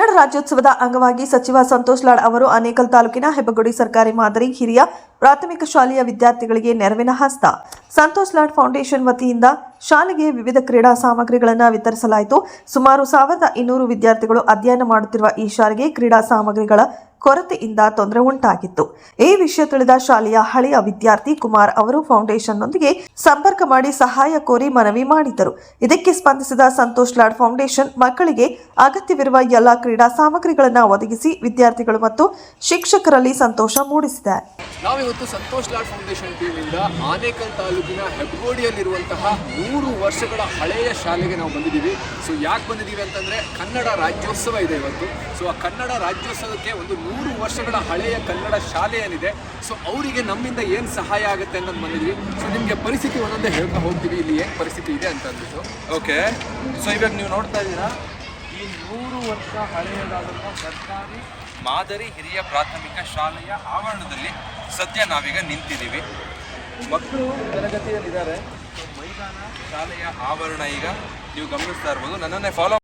ಕನ್ನಡ ರಾಜ್ಯೋತ್ಸವದ ಅಂಗವಾಗಿ ಸಚಿವ ಸಂತೋಷ್ ಲಾಡ್ ಅವರು ಅನೇಕಲ್ ತಾಲೂಕಿನ ಹೆಬ್ಬಗುಡಿ ಸರ್ಕಾರಿ ಮಾದರಿ ಹಿರಿಯ ಪ್ರಾಥಮಿಕ ಶಾಲೆಯ ವಿದ್ಯಾರ್ಥಿಗಳಿಗೆ ನೆರವಿನ ಹಸ್ತ. ಸಂತೋಷ್ ಲಾಡ್ ಫೌಂಡೇಶನ್ ವತಿಯಿಂದ ಶಾಲೆಗೆ ವಿವಿಧ ಕ್ರೀಡಾ ಸಾಮಗ್ರಿಗಳನ್ನು ವಿತರಿಸಲಾಯಿತು. ಸುಮಾರು ಸಾವಿರದ ಇನ್ನೂರು ವಿದ್ಯಾರ್ಥಿಗಳು ಅಧ್ಯಯನ ಮಾಡುತ್ತಿರುವ ಈ ಶಾಲೆಗೆ ಕ್ರೀಡಾ ಸಾಮಗ್ರಿಗಳ ಕೊರತೆಯಿಂದ ತೊಂದರೆ ಉಂಟಾಗಿತ್ತು. ಈ ವಿಷಯ ತಿಳಿದ ಶಾಲೆಯ ಹಳೆಯ ವಿದ್ಯಾರ್ಥಿ ಕುಮಾರ್ ಅವರು ಫೌಂಡೇಶನ್ನೊಂದಿಗೆ ಸಂಪರ್ಕ ಮಾಡಿ ಸಹಾಯ ಕೋರಿ ಮನವಿ ಮಾಡಿದ್ದರು ಇದಕ್ಕೆ ಸ್ಪಂದಿಸಿದ ಸಂತೋಷ್ ಲಾಡ್ ಫೌಂಡೇಶನ್ ಮಕ್ಕಳಿಗೆ ಅಗತ್ಯವಿರುವ ಎಲ್ಲ ಕ್ರೀಡಾ ಸಾಮಗ್ರಿಗಳನ್ನು ಒದಗಿಸಿ ವಿದ್ಯಾರ್ಥಿಗಳು ಮತ್ತು ಶಿಕ್ಷಕರಲ್ಲಿ ಸಂತೋಷ ಮೂಡಿಸಿದೆ. ನಾವಿವತ್ತು ಸಂತೋಷ್ ಲಾಡ್ ಫೌಂಡೇಶನ್ ಟೀಮಿಂದ ಆನೇಕಲ್ ತಾಲೂಕಿನ ಹೆಬ್ಬೋಡಿಯಲ್ಲಿರುವಂತಹ ನೂರು ವರ್ಷಗಳ ಹಳೆಯ ಶಾಲೆಗೆ ನಾವು ಬಂದಿದ್ದೀವಿ. ಸೊ ಯಾಕೆ ಬಂದಿದ್ದೀವಿ ಅಂತಂದರೆ ಕನ್ನಡ ರಾಜ್ಯೋತ್ಸವ ಇದೆ ಇವತ್ತು. ಸೊ ಆ ಕನ್ನಡ ರಾಜ್ಯೋತ್ಸವಕ್ಕೆ ಒಂದು ನೂರು ವರ್ಷಗಳ ಹಳೆಯ ಕನ್ನಡ ಶಾಲೆ ಏನಿದೆ ಸೊ ಅವರಿಗೆ ನಮ್ಮಿಂದ ಏನು ಸಹಾಯ ಆಗುತ್ತೆ ಅನ್ನೋದು ಬಂದಿದ್ವಿ. ಸೊ ನಿಮಗೆ ಪರಿಸ್ಥಿತಿ ಒಂದೊಂದೇ ಹೇಳ್ತಾ ಹೋಗ್ತೀವಿ, ಇಲ್ಲಿ ಏನು ಪರಿಸ್ಥಿತಿ ಇದೆ ಅಂತ ಅಂದ್ಬಿಟ್ಟು. ಓಕೆ ಸೊ ಇವಾಗ ನೀವು ನೋಡ್ತಾ ಇದ್ದೀರಾ, ಈ ನೂರು ವರ್ಷ ಹಳೆಯದಾದಂಥ ಸರ್ಕಾರಿ ಮಾದರಿ ಹಿರಿಯ ಪ್ರಾಥಮಿಕ ಶಾಲೆಯ ಆವರಣದಲ್ಲಿ ಸದ್ಯ ನಾವೀಗ ನಿಂತಿದ್ದೀವಿ. ಮಕ್ಕಳು ತರಗತಿಯಲ್ಲಿದ್ದಾರೆ, ಮೈದಾನ ಶಾಲೆಯ ಆವರಣ ಈಗ ನೀವು ಗಮನಿಸ್ತಾ ಇರ್ಬೋದು. ನನ್ನನ್ನೇ ಫಾಲೋ